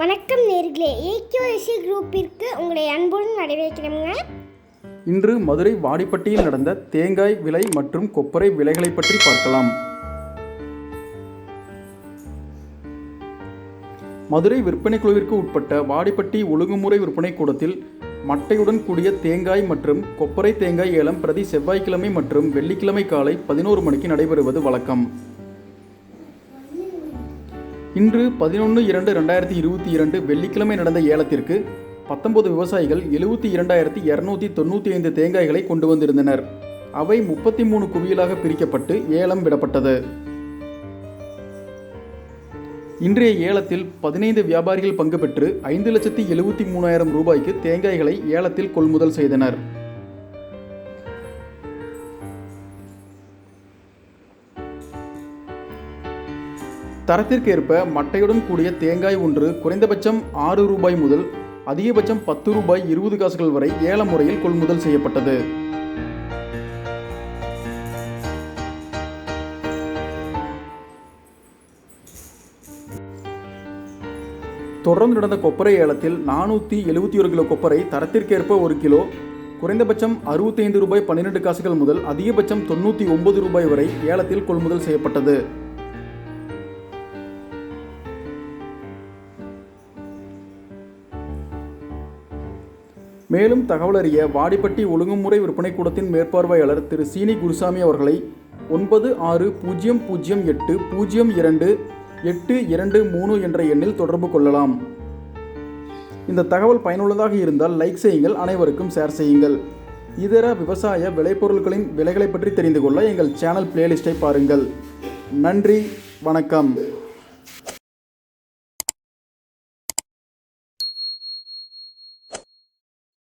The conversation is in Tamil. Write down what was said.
வணக்கம் நேர்களே. ஏகேஎஸ்சி குரூப்பிற்கு உங்களை அன்புடன் வரவேற்கிறோங்க. இன்று மதுரை வாடிப்பட்டியில் நடந்த தேங்காய் விலை மற்றும் கொப்பரை விலைகளை பற்றி பார்க்கலாம். மதுரை விற்பனை குழுவிற்கு உட்பட்ட வாடிப்பட்டி ஒழுங்குமுறை விற்பனை கூடத்தில் மட்டையுடன் கூடிய தேங்காய் மற்றும் கொப்பரை தேங்காய் ஏலம் பிரதி செவ்வாய்க்கிழமை மற்றும் வெள்ளிக்கிழமை காலை பதினோரு மணிக்கு நடைபெறுவது வழக்கம். இன்று பதினொன்று இரண்டு ரெண்டாயிரத்தி இருபத்தி இரண்டு வெள்ளிக்கிழமை நடந்த ஏலத்திற்கு பத்தொன்பது விவசாயிகள் எழுபத்தி இரண்டாயிரத்தி இரநூத்தி தொண்ணூற்றி ஐந்து தேங்காய்களை கொண்டு வந்திருந்தனர். அவை முப்பத்தி மூணு குவியலாக பிரிக்கப்பட்டு ஏலம் விடப்பட்டது. இன்றைய ஏலத்தில் பதினைந்து வியாபாரிகள் பங்கு பெற்று ஐந்து லட்சத்தி எழுபத்தி மூணாயிரம் ரூபாய்க்கு தேங்காய்களை ஏலத்தில் கொள்முதல் செய்தனர். தரத்திற்கேற்ப மட்டையுடன் கூடிய தேங்காய் ஒன்று குறைந்தபட்சம் ஆறு ரூபாய் முதல் அதிகபட்சம் பத்து ரூபாய் இருபது காசுகள் வரை ஏல முறையில் கொள்முதல் செய்யப்பட்டது. தொடர்ந்து நடந்த கொப்பரை ஏலத்தில் நானூற்றி எழுபத்தி ஒரு கிலோ கொப்பரை தரத்திற்கேற்ப ஒரு கிலோ குறைந்தபட்சம் அறுபத்தைந்து ரூபாய் பன்னிரெண்டு காசுகள் முதல் அதிகபட்சம் தொண்ணூற்றி ஒன்பது ரூபாய் வரை ஏலத்தில் கொள்முதல் செய்யப்பட்டது. மேலும் தகவல் அறிய வாடிப்பட்டி ஒழுங்குமுறை விற்பனை கூடத்தின் மேற்பார்வையாளர் திரு சீனி குருசாமி அவர்களை ஒன்பது ஆறு பூஜ்ஜியம் பூஜ்ஜியம் எட்டு பூஜ்ஜியம் இரண்டு எட்டு இரண்டு மூணு என்ற எண்ணில் தொடர்பு கொள்ளலாம். இந்த தகவல் பயனுள்ளதாக இருந்தால் லைக் செய்யுங்கள் அனைவருக்கும் ஷேர் செய்யுங்கள். இதர விவசாய விளைபொருட்களின் விலைகளை பற்றி தெரிந்து கொள்ள எங்கள் சேனல் பிளேலிஸ்ட்டை பாருங்கள். நன்றி வணக்கம்.